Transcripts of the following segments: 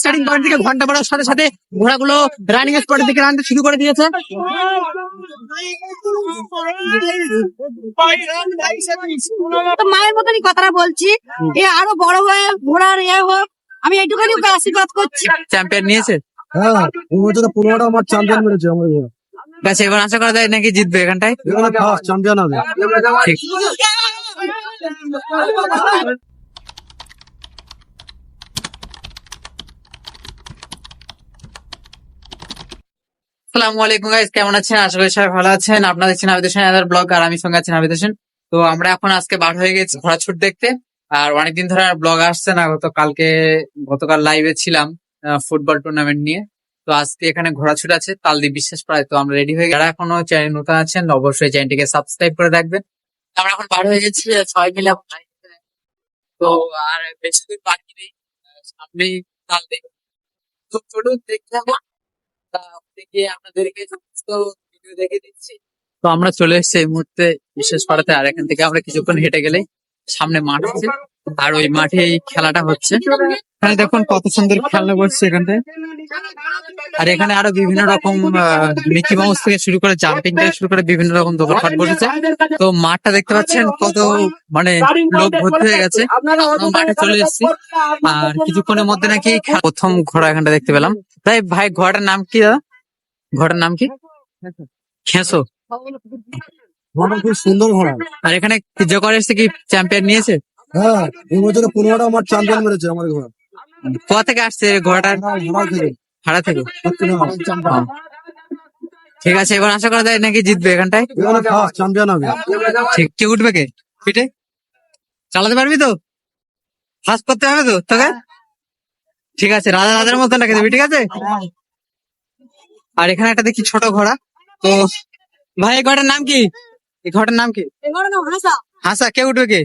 Starting point থেকে ঘণ্টা পড়ার সাথে সাথে ঘোড়াগুলো রানিং স্পটের দিকে রানতে শুরু করে দিয়েছে। মায়ের মতনই কথাটা বলছি। এ আরও বড় হয়ে ঘোড়ার এ হোক আমি এইটুখানি ওকে আশীর্বাদ করছি। চ্যাম্পিয়ন নিয়েছে? হ্যাঁ পনেরোটা আমার চ্যাম্পিয়ন মেরেছে আমার ব্যাস এবার আশা করা যায় নাকি জিতবে এখানটায়? এখানে চ্যাম্পিয়ন হবে। ঠিক। আসসালামু আলাইকুম গাইস কেমন আছেন? আশা করি সবাই ভালো আছেন। আপনারা দেখছেন আবিদ হোসেন আদার ব্লগ আর আমি সঙ্গে আছেন আবিদ হোসেন তো আমরা এখন আজকে বার হয়ে গেছি ঘোড়া ছুট দেখতে। আর অনেকদিন ধরে আর ব্লগ আসছে না। গত কালকে, গতকাল লাইভে ছিলাম ফুটবল টুর্নামেন্ট নিয়ে। তো আজকে এখানে ঘোড়া ছুট আছে, তালদি বিশ্বাস প্রায় তো আমরা রেডি হয়ে যারা এখনও চ্যানেল নতুন আছেন, অবশ্যই চ্যানেলটিকে সাবস্ক্রাইব করে রাখবেন। আমরা এখন বার হয়ে গেছি ছয় মিলে তো আর বেশি দূর বাকি নেই সামনেই তালদি। তো চলুন দেখতে আপনাদেরকে সমস্ত ভিডিও দেখে দিচ্ছি। তো আমরা চলে এসেছি এই মুহূর্তে বিশেষ পাড়াতে, আর এখান থেকে আমরা কিছুক্ষণ হেঁটে গেলে সামনে মাঠ আছে। আর ওই মাঠে এই খেলাটা হচ্ছে। এখানে দেখুন কত সুন্দর খেলনা বসছে এখানটায়। আর এখানে আরও বিভিন্ন রকম মিকি মাউস থেকে শুরু করে জাম্পিং থেকে শুরু করে বিভিন্ন রকম দোকানপাট বসেছে। তো মাঠটা দেখতে পাচ্ছেন কত মানে লোক ভর্তি হয়ে গেছে। মাঠে চলে এসেছি। আর কিছুক্ষণের মধ্যে নাকি প্রথম ঘোড়া এখানটা দেখতে পেলাম। তাই ভাই ঘোড়াটার নাম কি দাদা? ঘোড়ার নাম কি? খেসো। ঘোড়া খুব সুন্দর ঘোড়া। আর এখানে যে করে এসছে কি চ্যাম্পিয়ন নিয়েছে? হ্যাঁ এই বছর পনেরোটা আমার চ্যাম্পিয়ন মেরেছে আমার ঘোড়া কোথা থেকে আসছে ঘোড়াটা ঘোড়া থেকে। ভাড়া থেকে? ঠিক আছে এবার আশা করা যায় নাকি জিতবে এখানটায়? চ্যাম্পিয়ন হবে। ঠিক কে উঠবে কে? পিঠে? চালাতে পারবি তো? ফার্স্ট করতে হবে তো তোকে? ঠিক আছে রাজা রাজার মতো রেখে দিবি ঠিক আছে? আর এখানে একটা দেখি ছোট ঘোড়া। তো ভাই এই ঘোড়াটার নাম কি? এই ঘোড়াটার নাম কি? হাসা কে উঠবে কে?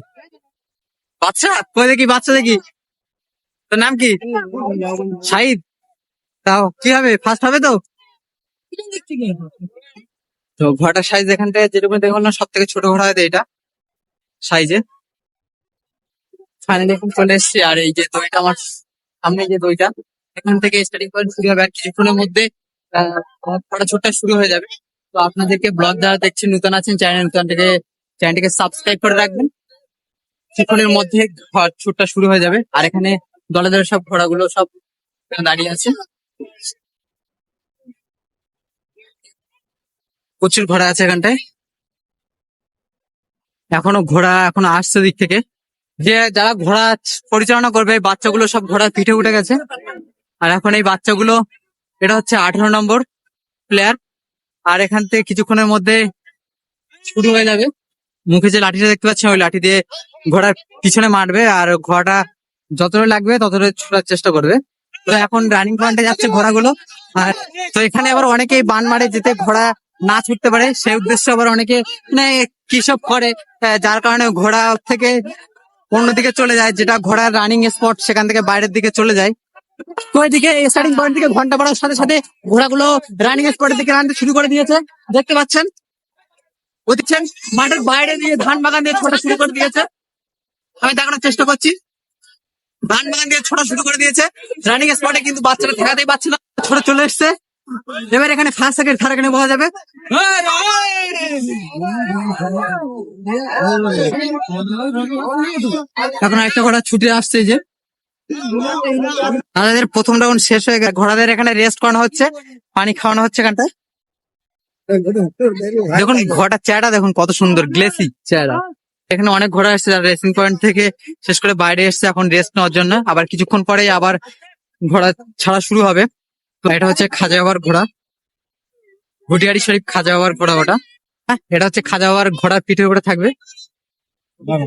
বাচ্চা? কই দেখি, বাচ্চা দেখি। তোর নাম কি? শাহিদ তাও, কি হবে? ফার্স্ট হবে তো? তো ঘোড়াটার সাইজ এখানটায় যেরকম দেখলাম সব থেকে ছোট ঘোড়া হয় এটা। সাইজে ফাইনালি এখন চলে এসেছি। আর এই যে দইটা আমার সামনে যে দইটা, এখান থেকে স্টার্টিং পয়েন্ট শুরু হবে। আর কিছুক্ষণের মধ্যে ঘোড়া ছোটটা শুরু হয়ে যাবে। তো আপনাদেরকে ব্লগ যারা দেখছেন, নতুন আছেন চ্যানেল নতুন থেকে চ্যানেলটিকে সাবস্ক্রাইব করে রাখবেন। কিছুক্ষণের মধ্যে ছুটটা শুরু হয়ে যাবে। আর এখানে দলে দলে সব ঘোড়াগুলো সব দাঁড়িয়ে আছে। প্রচুর ঘোড়া আছে এখানটায়। এখনও ঘোড়া এখনও আসছে দিক থেকে। যে যারা ঘোড়া পরিচালনা করবে এই বাচ্চাগুলো সব ঘোড়ার পিঠে উঠে গেছে। আর এখন এই বাচ্চাগুলো এটা হচ্ছে আঠারো নম্বর প্লেয়ার আর এখান থেকে কিছুক্ষণের মধ্যে শুরু হয়ে যাবে। মুখে যে লাঠিটা দেখতে পাচ্ছেন ওই লাঠি দিয়ে ঘোড়ার পিছনে মারবে আর ঘোড়াটা যতটা লাগবে ততটা ছোটার চেষ্টা করবে। তো এখন রানিং পয়েন্টে যাচ্ছে ঘোড়াগুলো। আর তো এখানে আবার অনেকেই বান মারে যেতে ঘোড়া না ছুটতে পারে। সেই উদ্দেশ্যে আবার অনেকে মানে কিসব করে যার কারণে ঘোড়া থেকে অন্যদিকে চলে যায়, যেটা ঘোড়ার রানিং স্পট সেখান থেকে বাইরের দিকে চলে যায়। তো এদিকে স্টার্টিং পয়েন্ট থেকে ঘণ্টা পড়ার সাথে সাথে ঘোড়াগুলো রানিং স্পটের দিকে রানতে শুরু করে দিয়েছে। দেখতে পাচ্ছেন? দেখছেন মাঠের বাইরে দিয়ে ধান বাগান দিয়ে ছোটা শুরু করে দিয়েছে। আমি দেখানোর চেষ্টা করছি। ধান বাগান দিয়ে ছোটা শুরু করে দিয়েছে। রানিং স্পটে কিন্তু বাচ্চারা ঠেকাতেই পারছে না। ছোট চলে এসছে। এবার এখানে ফার্স্ট, সেকেন্ড থার্ড এখানে বলা যাবে। এখন একটা ঘোড়া ছুটে আসছে যে। আমাদের প্রথম রাউন্ড শেষ হয়ে গেছে ঘোড়াদের এখানে রেস্ট করানো হচ্ছে। পানি খাওয়ানো হচ্ছে এখানটায় দেখুন ঘোড়াটার চেহারা দেখুন, কত সুন্দর গ্লেসি চেহারা। এখানে অনেক ঘোড়া এসছে যারা রেসিং পয়েন্ট থেকে শেষ করে বাইরে এসছে এখন রেস্ট নেওয়ার জন্য। আবার কিছুক্ষণ পরেই আবার ঘোড়া ছাড়া শুরু হবে। তো এটা হচ্ছে খাজা বাবার ঘোড়া। গুটিয়ারি শরীফ খাজা বাবার ঘোড়া ওটা। হ্যাঁ এটা হচ্ছে খাজা বাবার ঘোড়ার পিঠের উপরে থাকবে।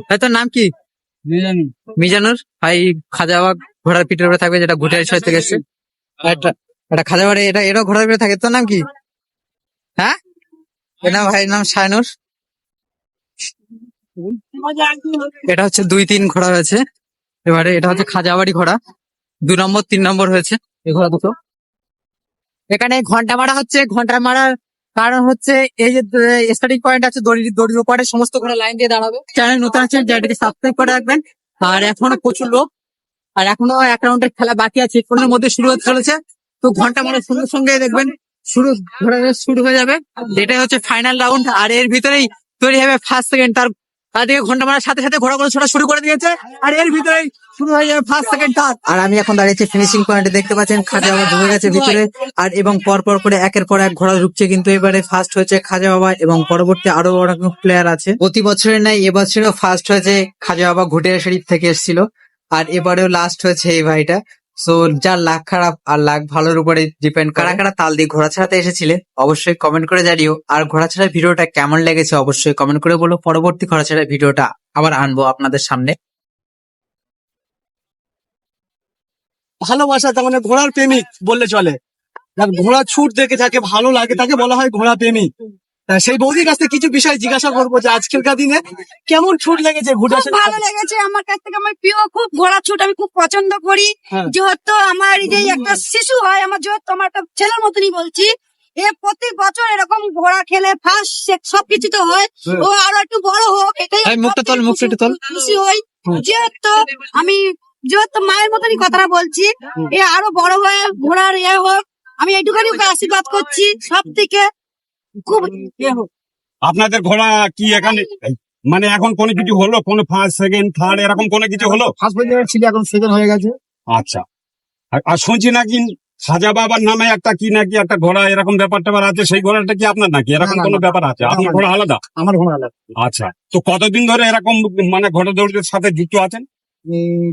তাই তোর নাম কি? মিজানুর। ভাই খাজা বাবা ঘোড়ার পিঠের উপরে থাকবে যেটা গুটিয়ারি শরীফ থেকে এসছে। এটা এটা খাজা বাড়ি এটা এটাও ঘোড়ার পিঠে থাকে। তোর নাম কি? হ্যাঁ? এর নাম ভাইয়ের নাম শায়নুর এটা হচ্ছে দুই তিন ঘোড়া হয়েছে এবারে এটা হচ্ছে খাজাবাড়ি ঘোড়া। দুই নম্বর তিন নম্বর হয়েছে এই ঘোড়া দুটো। এখানে ঘণ্টা মারা হচ্ছে। ঘণ্টা মারার কারণ হচ্ছে এই যে স্টার্টিং পয়েন্ট আছে দড়ির দড়ির উপরে সমস্ত ঘোড়া লাইন দিয়ে দাঁড়াবে। চ্যানেল নতুন আছে চ্যানেলটিকে সাবস্ক্রাইব করে রাখবেন। আর এখনও প্রচুর লোক। আর এখনও এক রাউন্ডের খেলা বাকি আছে। এক্ষুনির মধ্যে শুরু হতে চলেছে। তো ঘণ্টা মারার সঙ্গে সঙ্গে দেখবেন শুরু ঘোড়া শুরু হয়ে যাবে। এটাই হচ্ছে ফাইনাল রাউন্ড আর এর ভিতরেই তৈরি হবে ফার্স্ট সেকেন্ড তার তারদিকে ঘণ্টা মারার সাথে সাথে ঘোড়াগুলো ছোটা শুরু করে দিয়েছে। আর এর ভিতরেই শুরু হয়ে যাবে ফার্স্ট সেকেন্ড থার্ড আর আমি এখন দাঁড়িয়েছি ফিনিশিং পয়েন্টে দেখতে পাচ্ছেন, খাজা বাবা ঢুকে গেছে ভিতরে। আর এবং পর পর করে একের পর এক ঘোড়া ঢুকছে কিন্তু এবারে ফার্স্ট হয়েছে খাজা বাবা এবং পরবর্তী আরও অনেক প্লেয়ার আছে। প্রতি বছরের নাই এবছরেও ফার্স্ট হয়েছে খাজা বাবা ঘুটিয়া শরীফ থেকে এসেছিল। আর এবারেও লাস্ট হয়েছে এই ভাইটা। সো যার লাখ খারাপ আর লাখ ভালোর উপরে ডিপেন্ড কারা কারা তাল দিয়ে ঘোড়া ছাড়াতে এসেছিলে অবশ্যই কমেন্ট করে জানিও। আর ঘোড়া ছাড়া ভিডিওটা কেমন লেগেছে অবশ্যই কমেন্ট করে বলো। পরবর্তী ঘোড়া ছাড়া ভিডিওটা আবার আনব আপনাদের সামনে। ভালোবাসা তার মানে ঘোড়ার প্রেমিক বললে চলে। যার ঘোড়া ছুট দেখে যাকে ভালো লাগে তাকে বলা হয় ঘোড়া প্রেমিক। সেই বৌদির কাছ থেকে কিছু বিষয় জিজ্ঞাসা করব যে আজকালকার দিনে কেমন ছুট লেগেছে ঘোড়া খুব ভালো লেগেছে। আমার কাছ থেকে আমার প্রিয় খুব ঘোড়া ছুট আমি খুব পছন্দ করি। হ্যাঁ। যেহেতু আমার এই যে একটা শিশু হয় আমার যেহেতু আমার একটা ছেলের মতনই বলছি এ প্রতি বছর এরকম ঘোড়া খেলে ফার্স্ট সবকিছু তো হয়। হ্যাঁ। ও আরও একটু বড় হোক এটাই মুখটা তোল, মুখটা একটু তোল। খুশি হই। যেহেতু আমি যেহেতু মায়ের মতনই কথাটা বলছি এ আরও বড় হয়ে ঘোড়ার ইয়ে হোক আমি এইটুখানি ওকে আশীর্বাদ করছি সব থেকে আপনাদের ঘোড়া কি এখানে মানে এখন কোনো কিছু হলো? কোনো ফার্স্ট সেকেন্ড থার্ড এরকম কোনো কিছু হলো? ফার্স্ট ছিল এখন সেকেন্ড হয়ে গেছে। আচ্ছা। আর- শুনছি নাকি সাজা বাবার নামে একটা কি নাকি একটা ঘোড়া এরকম ব্যাপার ট্যাপার আছে? সেই ঘোড়াটা কি আপনার নাকি? এরকম কোনো ব্যাপার আছে? আপনার। ঘোড়া আলাদা? আমার ঘোড়া আলাদা। আচ্ছা। তো কতদিন ধরে এরকম মানে ঘোড়া দৌড়ের সাথে যুক্ত আছেন?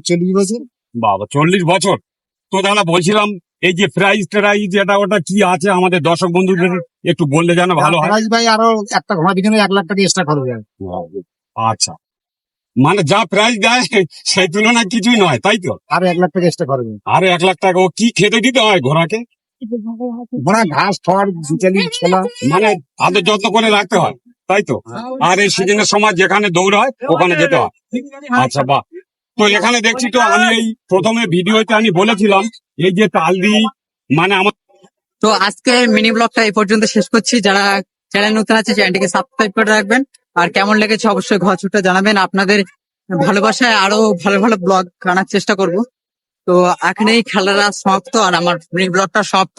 চল্লিশ বছর। বাবা চল্লিশ বছর। তো দাদা বলছিলাম এই যে প্রাইজ ট্রাইজ এটা ওটা কি আছে আমাদের দর্শক বন্ধুদের? একটু বললে যেন ভালো হয়। প্রাইস ভাই আরও একটা ঘোড়া পিছনে এক লাখ টাকা এক্সট্রা খরচ হয়। আচ্ছা। মানে যা প্রাইজ দেয় সেই তুলনায় কিছুই নয় তাই তো? আরও এক লাখ টাকা এক্সট্রা খরচ হয়। আরে এক লাখ টাকা ও কি খেতে দিতে হয় ঘোড়াকে? ঘোড়া ঘাস খড় বিচালি ছোলা। মানে আদর যত্ন করে রাখতে হয় তাই তো? আর এই সিজনের সময় যেখানে দৌড় হয় ওখানে যেতে হয়। আচ্ছা বাহ। তো এখানে দেখছি তো আমি এই প্রথমে ভিডিওতে আমি বলেছিলাম, এই যে তালদি মানে আমার তো আজকে মিনি ব্লগটা এই পর্যন্ত শেষ করছি। যারা চ্যানেল নতুন আছে চ্যানেলটিকে সাবস্ক্রাইব করে রাখবেন। আর কেমন লেগেছে অবশ্যই ঘর ছুটে জানাবেন। আপনাদের ভালোবাসায় আরও ভালো ভালো ব্লগ আনার চেষ্টা করব। তো এখানেই খেলাটা সমাপ্ত, আর আমার মিনি ব্লগটা সমাপ্ত।